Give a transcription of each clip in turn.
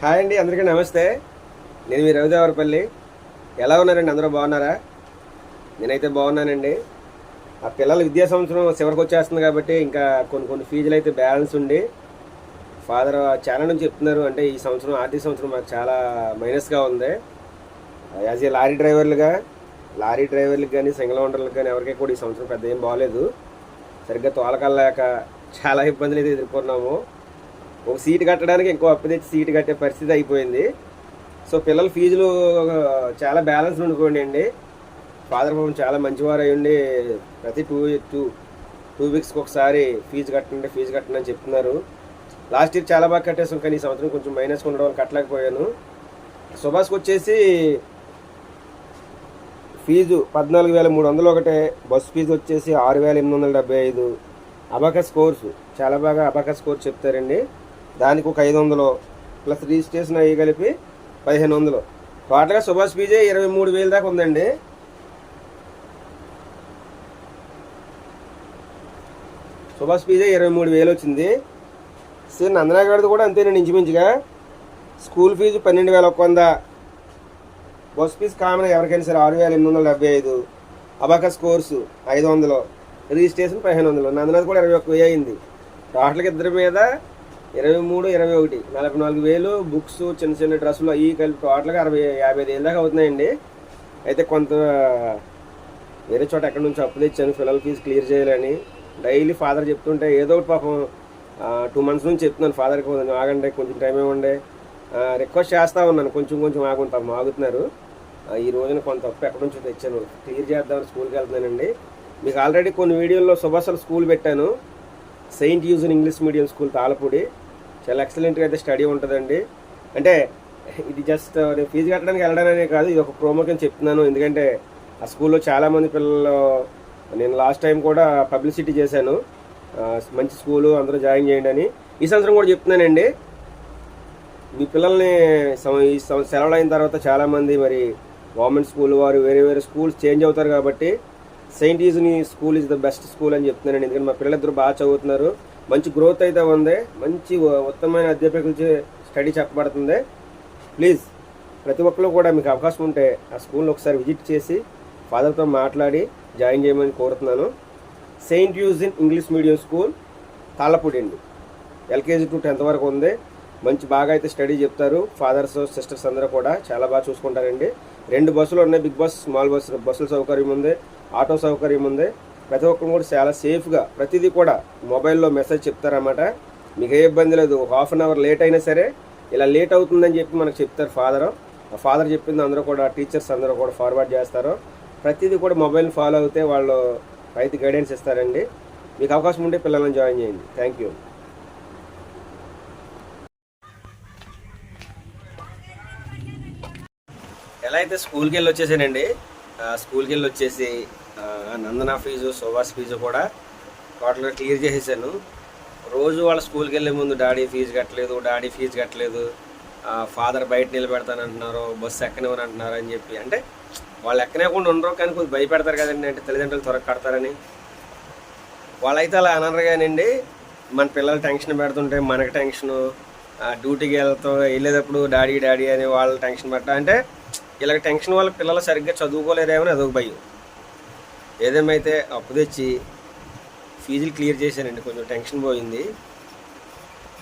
Hi అండి అందరికీ నమస్తే. నేను మీ రవిదేవరపల్లి. ఎలా ఉన్నారండి? అందరూ బాగున్నారా? నేనైతే బాగున్నానండి. ఆ పిల్లల విద్యా సంవత్సరం చివరికి వచ్చేస్తుంది కాబట్టి ఇంకా కొన్ని కొన్ని ఫీజులు అయితే బ్యాలెన్స్ ఉండి ఫాదర్ చాలా నుంచి చెప్తున్నారు అంటే ఈ సంవత్సరం ఆర్థిక సంవత్సరం మాకు చాలా మైనస్గా ఉంది. యాజ్ ఏ లారీ డ్రైవర్లుగా లారీ డ్రైవర్లకు కానీ సింగల్ ఓనర్లకు కానీ ఎవరికీ కూడా ఈ సంవత్సరం పెద్ద ఏం బాగలేదు. సరిగ్గా తోలకల్లాక చాలా ఇబ్బందులు అయితే ఎదుర్కొన్నాము. ఒక సీట్ కట్టడానికి ఇంకో అప్పు తెచ్చి సీట్ కట్టే పరిస్థితి అయిపోయింది. సో పిల్లల ఫీజులు చాలా బ్యాలెన్స్ ఉండిపోయింది అండి. ఫాదర్ పాపం చాలా మంచివారు అయ్యండి ప్రతి టూ టూ టూ వీక్స్కి ఒకసారి ఫీజు కట్టండి ఫీజు కట్టండి అని చెప్తున్నారు. లాస్ట్ ఇయర్ చాలా బాగా కట్టేసాం కానీ ఈ సంవత్సరం కొంచెం మైనస్ ఉండడం వల్ల కట్టలేకపోయాను. సుభాష్కి వచ్చేసి ఫీజు పద్నాలుగు వేల మూడు వందలు ఒకటే బస్సు ఫీజు వచ్చేసి ఆరు వేల ఎనిమిది వందల డెబ్బై ఐదు. అబాకస్ కోర్సు చాలా బాగా అబాకస్ కోర్స్ చెప్తారండి. దానికి ఒక ఐదు వందలు ప్లస్ రిజిస్ట్రేషన్ అవి కలిపి పదిహేను వందలు. టోటల్గా సుభాష్ ఫీజే ఇరవై మూడు వేలు దాకా ఉందండి. సుభాష్ ఫీజే ఇరవై మూడు వేలు వచ్చింది. సరే నందనాగర్ది కూడా అంతేనండి ఇంచుమించుగా. స్కూల్ ఫీజు పన్నెండు వేల ఒక వంద. బస్ ఫీజు కామన్ ఎవరికైనా సరే ఆరు వేల ఎనిమిది వందల డెబ్బై ఐదు. అబాకస్ కోర్సు ఐదు వందలు. రిజిస్ట్రేషన్ పదిహేను వందలు. నందనాథ్ కూడా ఇరవై ఒక్క వెయ్యి అయింది. టోటల్కి ఇద్దరి మీద ఇరవై మూడు ఇరవై ఒకటి నలభై నాలుగు వేలు బుక్స్ చిన్న చిన్న డ్రెస్సులు అవి కలిపి టోటల్గా అరవై యాభై ఐదు వేలు దాకా అవుతున్నాయండి. అయితే కొంత వేరే చోట ఎక్కడి నుంచి అప్పు తెచ్చాను పిల్లల ఫీజు క్లియర్ చేయాలని. డైలీ ఫాదర్ చెప్తుంటే ఏదో ఒకటి పాపం టూ మంత్స్ నుంచి చెప్తున్నాను ఫాదర్కి కొంచెం ఆగండి కొంచెం టైం ఇవ్వండి. రిక్వెస్ట్ చేస్తూ ఉన్నాను కొంచెం కొంచెం ఆగుంటాం ఆగుతున్నారు ఈ రోజున కొంత అప్పు ఎక్కడి నుంచి తెచ్చాను క్లియర్ చేద్దామని స్కూల్కి వెళ్తున్నానండి. మీకు ఆల్రెడీ కొన్ని వీడియోల్లో సుభాషలు స్కూల్ పెట్టాను. Saint Eugene English medium school Tallapudi చాలా ఎక్సలెంట్గా అయితే స్టడీ ఉంటుందండి. అంటే ఇది జస్ట్ uh, నేను ఫీజు కట్టడానికి వెళ్ళడానే కాదు ఇది ఒక ప్రోమో కింద చెప్తున్నాను. ఎందుకంటే ఆ స్కూల్లో చాలామంది పిల్లలు నేను లాస్ట్ టైం కూడా పబ్లిసిటీ చేశాను. మంచి స్కూలు అందరూ జాయిన్ చేయండి అని. ఈ సంవత్సరం కూడా చెప్తున్నానండి. మీ పిల్లల్ని ఈ సెలవులు అయిన తర్వాత చాలామంది మరి గవర్నమెంట్ స్కూల్ వారు వేరే వేరే స్కూల్స్ చేంజ్ అవుతారు కాబట్టి saint ఈజ్ని school is the best school అని చెప్తున్నానండి. ఎందుకంటే మా పిల్లలిద్దరు బాగా చదువుతున్నారు. మంచి గ్రోత్ అయితే ఉంది. మంచి ఉత్తమమైన అధ్యాపకులచే స్టడీ చెప్పబడుతుంది. ప్లీజ్ ప్రతి ఒక్కరు కూడా మీకు అవకాశం ఉంటే ఆ స్కూల్ని ఒకసారి విజిట్ చేసి ఫాదర్తో మాట్లాడి జాయిన్ చేయమని కోరుతున్నాను. Saint Eugene English medium school Tallapudi అండి. ఎల్కేజీ టు టెన్త్ వరకు ఉంది. మంచి బాగా అయితే స్టడీ చెప్తారు. ఫాదర్స్ సిస్టర్స్ అందరూ కూడా చాలా బాగా చూసుకుంటారండి. రెండు బస్సులు ఉన్నాయి. బిగ్ బస్ స్మాల్ బస్ బస్సుల సౌకర్యం ఉంది. ఆటో సౌకర్యం ఉంది. ప్రతి ఒక్కరు కూడా చాలా సేఫ్గా ప్రతిదీ కూడా మొబైల్లో మెసేజ్ చెప్తారన్నమాట. మీకు ఏ ఇబ్బంది లేదు. హాఫ్ అన్ అవర్ లేట్ అయినా సరే ఇలా లేట్ అవుతుందని చెప్పి మనకు చెప్తారు ఫాదర్ ఆ ఫాదర్ చెప్పింది అందరూ కూడా టీచర్స్ అందరూ కూడా ఫార్వర్డ్ చేస్తారు. ప్రతిదీ కూడా మొబైల్ ఫాలో అవుతే వాళ్ళు రైతు గైడెన్స్ ఇస్తారండి. మీకు అవకాశం ఉంటే పిల్లలను జాయిన్ చేయండి. థ్యాంక్ యూ ఎలా అయితే స్కూల్కి వెళ్ళి వచ్చేసానండి? స్కూల్కి వెళ్ళి వచ్చేసి నందన ఫీజు సుభాష్ ఫీజు కూడా టోటల్గా క్లియర్ చేసేసాను. రోజు వాళ్ళ స్కూల్కి వెళ్ళే ముందు డాడీ ఫీజు కట్టలేదు డాడీ ఫీజు కట్టలేదు ఫాదర్ బయట నిలబెడతాను అంటున్నారు బస్సు ఎక్కనివ్వని అంటున్నారు అని చెప్పి. అంటే వాళ్ళు ఎక్కనేకుండా ఉండరు కానీ కొంచెం భయపెడతారు కదండి అంటే తల్లిదండ్రులు త్వరగా కడతారని. వాళ్ళైతే అలా అనరు కానివ్వండి మన పిల్లలు టెన్షన్ పెడుతుంటే మనకి టెన్షను డ్యూటీకి వెళ్తాం వెళ్ళేటప్పుడు డాడీ డాడీ అని వాళ్ళు టెన్షన్ పెట్ట అంటే ఇలాగ టెన్షన్ వల్ల పిల్లలు సరిగ్గా చదువుకోలేరేమని అదొక భయం. ఏదేమైతే అప్పు తెచ్చి ఫీజులు క్లియర్ చేశానండి కొంచెం టెన్షన్ పోయింది.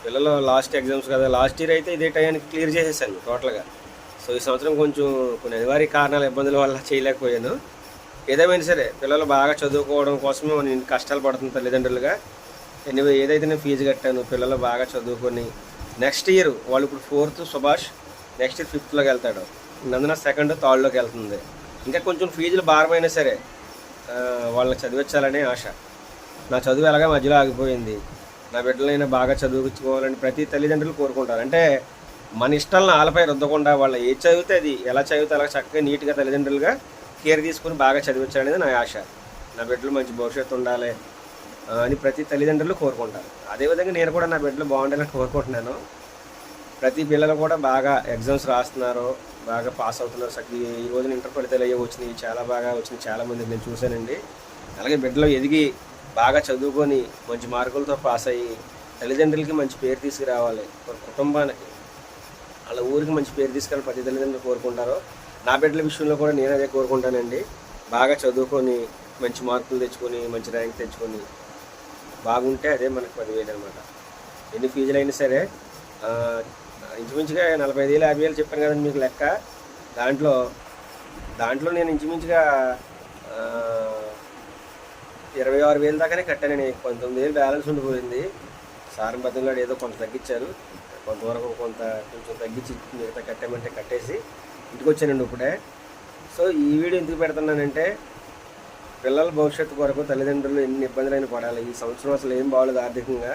పిల్లలు లాస్ట్ ఎగ్జామ్స్ కదా లాస్ట్ ఇయర్ అయితే ఇదే టైంకి క్లియర్ చేసేసాను టోటల్గా. సో ఈ సంవత్సరం కొంచెం కొన్ని అనివార్య కారణాల ఇబ్బందుల వల్ల చేయలేకపోయాను. ఏదేమైనా సరే పిల్లలు బాగా చదువుకోవడం కోసమే నేను కష్టాలు పడుతుంది తల్లిదండ్రులుగా. ఎనివే ఏదైతే నేను ఫీజు కట్టాను పిల్లలు బాగా చదువుకొని నెక్స్ట్ ఇయర్ వాళ్ళు ఇప్పుడు ఫోర్త్ సుభాష్ నెక్స్ట్ ఇయర్ ఫిఫ్త్లోకి వెళ్తాడు. నందన సెకండ్ థర్డ్లోకి వెళ్తుంది. ఇంకా కొంచెం ఫీజులు భారమైనా సరే వాళ్ళని చదివించాలనే ఆశ. నా చదువు ఎలాగా మధ్యలో ఆగిపోయింది. నా బిడ్డలైనా బాగా చదువుకోవాలని ప్రతి తల్లిదండ్రులు కోరుకుంటారు. అంటే మన ఇష్టాలను ఆలపై రుద్దకుండా వాళ్ళు ఏ చదివితే అది ఎలా చదివితే అలా చక్కగా నీట్గా తల్లిదండ్రులుగా కేర్ తీసుకుని బాగా చదివించాలనేది నా ఆశ. నా బిడ్డలు మంచి భవిష్యత్తు ఉండాలి అని ప్రతి తల్లిదండ్రులు కోరుకుంటారు. అదేవిధంగా నేను కూడా నా బిడ్డలు బాగుండాలని కోరుకుంటున్నాను. ప్రతి పిల్లలు కూడా బాగా ఎగ్జామ్స్ రాస్తున్నారు. బాగా పాస్ అవుతున్నారు. సక్ ఈ రోజున ఇంటర్ ఫలితాలు అయ్యే వచ్చినాయి. చాలా బాగా వచ్చినాయి. చాలామంది నేను చూశానండి. అలాగే బిడ్డలు ఎదిగి బాగా చదువుకొని మంచి మార్కులతో పాస్ అయ్యి తల్లిదండ్రులకి మంచి పేరు తీసుకురావాలి. ఒక కుటుంబానికి వాళ్ళ ఊరికి మంచి పేరు తీసుకెళ్ళి ప్రతి తల్లిదండ్రులు కోరుకుంటారో. నా బిడ్డల విషయంలో కూడా నేను అదే కోరుకుంటానండి. బాగా చదువుకొని మంచి మార్కులు తెచ్చుకొని మంచి ర్యాంక్ తెచ్చుకొని బాగుంటే అదే మనకు పదివేలు అనమాట ఎన్ని ఫీజులు అయినా సరే ఇంచుమించుగా నలభై ఐదు వేలు యాభై వేలు చెప్పాను కదండి మీకు లెక్క. దాంట్లో దాంట్లో నేను ఇంచుమించుగా ఇరవై ఆరు వేలు దాకానే కట్టానండి పంతొమ్మిది వేలు బ్యాలెన్స్ ఉండిపోయింది. సారం బతంగాడు ఏదో కొంత తగ్గించారు. కొంతవరకు కొంత కొంచెం తగ్గించి మిగతా కట్టామంటే కట్టేసి ఇంటికి వచ్చానండి ఇప్పుడే. సో ఈ వీడియో ఎందుకు పెడుతున్నానంటే పిల్లల భవిష్యత్తు కొరకు తల్లిదండ్రులు ఎన్ని ఇబ్బందులైనా పడాలి. ఈ సంవత్సరం అసలు ఏం బాగోలేదు ఆర్థికంగా.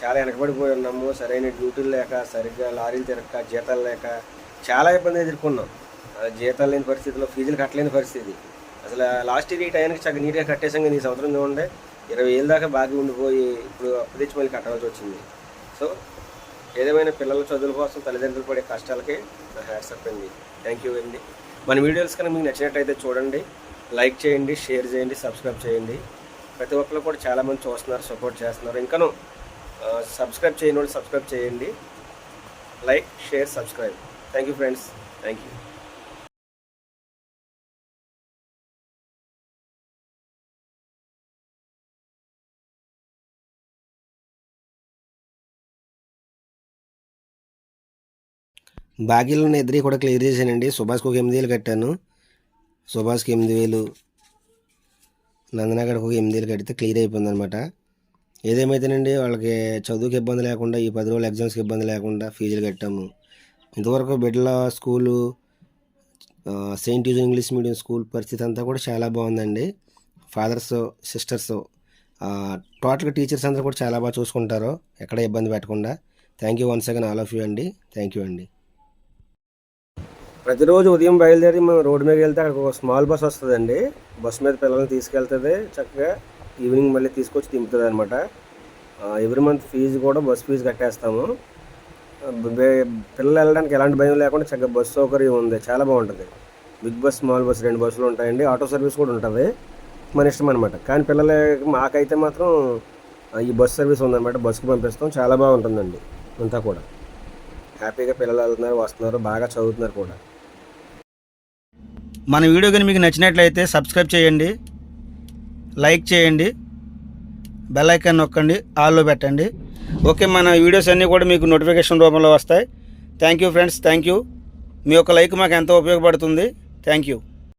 చాలా వెనకబడిపోయి ఉన్నాము. సరైన డ్యూటీలు లేక సరిగ్గా లారీలు తిరగక జీతాలు లేక చాలా ఇబ్బంది ఎదుర్కొన్నాం. జీతాలు లేని పరిస్థితిలో ఫీజులు కట్టలేని పరిస్థితి. అసలు లాస్ట్ ఇయర్ ఈ టైంకి చక్కగా నీట్గా కట్టేసాం కానీ ఈ సంవత్సరం చూడండి ఇరవై ఏళ్ళ దాకా బాగా ఉండిపోయి ఇప్పుడు అప్పు తెచ్చి మళ్ళీ కట్టవలసి వచ్చింది. సో ఏదేమైనా పిల్లల చదువుల కోసం తల్లిదండ్రులు పడే కష్టాలకి నా హ్యాట్స్ అండి. థ్యాంక్ యూ అండి. మన వీడియోస్ కనుక మీకు నచ్చినట్టయితే చూడండి. లైక్ చేయండి షేర్ చేయండి సబ్స్క్రైబ్ చేయండి. ప్రతి ఒక్కరు కూడా చాలామంది చూస్తున్నారు సపోర్ట్ చేస్తున్నారు. ఇంకను సబ్స్క్రైబ్ చేయని వాళ్ళు సబ్స్క్రైబ్ చేయండి. Like share subscribe. Thank you friends thank you బాకీలో ఎదురు కూడా క్లియర్ చేశానండి. సుభాష్కి ఒక ఎనిమిది వేలు కట్టాను. సుభాష్కి ఎనిమిది వేలు నందనగర్కి ఒక ఎనిమిది వేలు కడితే క్లియర్ అయిపోయింది అనమాట ఏదేమైతేనండి వాళ్ళకి చదువుకి ఇబ్బంది లేకుండా ఈ పది రోజులు ఎగ్జామ్స్కి ఇబ్బంది లేకుండా ఫీజులు కట్టాము. ఇంతవరకు బిడ్డల school saint use English medium school పరిస్థితి అంతా కూడా చాలా బాగుందండి. ఫాదర్స్ సిస్టర్స్ టోటల్గా టీచర్స్ అందరూ కూడా చాలా బాగా చూసుకుంటారు. ఎక్కడ ఇబ్బంది పెట్టకుండా. Thank you once again all of you అండి. థ్యాంక్ యూ అండి. ప్రతిరోజు ఉదయం బయలుదేరి మనం రోడ్డు మీద వెళ్తే అక్కడ ఒక స్మాల్ బస్ వస్తుందండి. బస్ మీద పిల్లల్ని తీసుకెళ్తుంది చక్కగా. ఈవినింగ్ మళ్ళీ తీసుకొచ్చి దింపుతుంది అనమాట ఎవ్రీ మంత్ ఫీజు కూడా బస్ ఫీజు కట్టేస్తాము. పిల్లలు వెళ్ళడానికి ఎలాంటి భయం లేకుండా చక్కగా బస్ సౌకర్యం ఉంది. చాలా బాగుంటుంది. బిగ్ బస్ స్మాల్ బస్ రెండు బస్సులు ఉంటాయండి. ఆటో సర్వీస్ కూడా ఉంటుంది. మన ఇష్టం అనమాట కానీ పిల్లలకి మాకైతే మాత్రం ఈ బస్ సర్వీస్ ఉందన్నమాట. బస్సుకి పంపిస్తాం. చాలా బాగుంటుందండి. అంతా కూడా. హ్యాపీగా పిల్లలు వెళ్తున్నారు వస్తున్నారు బాగా చదువుతున్నారు కూడా. మన వీడియో కానీ మీకు నచ్చినట్లయితే సబ్స్క్రైబ్ చేయండి. లైక్ చేయండి బెల్ ఐకాన్ నొక్కండి ఆల్లో పెట్టండి. ఓకే మన వీడియోస్ అన్నీ కూడా మీకు నోటిఫికేషన్ రూపంలో వస్తాయి. Thank you friends thank you మీ యొక్క లైక్ మాకు ఎంతో ఉపయోగపడుతుంది. Thank you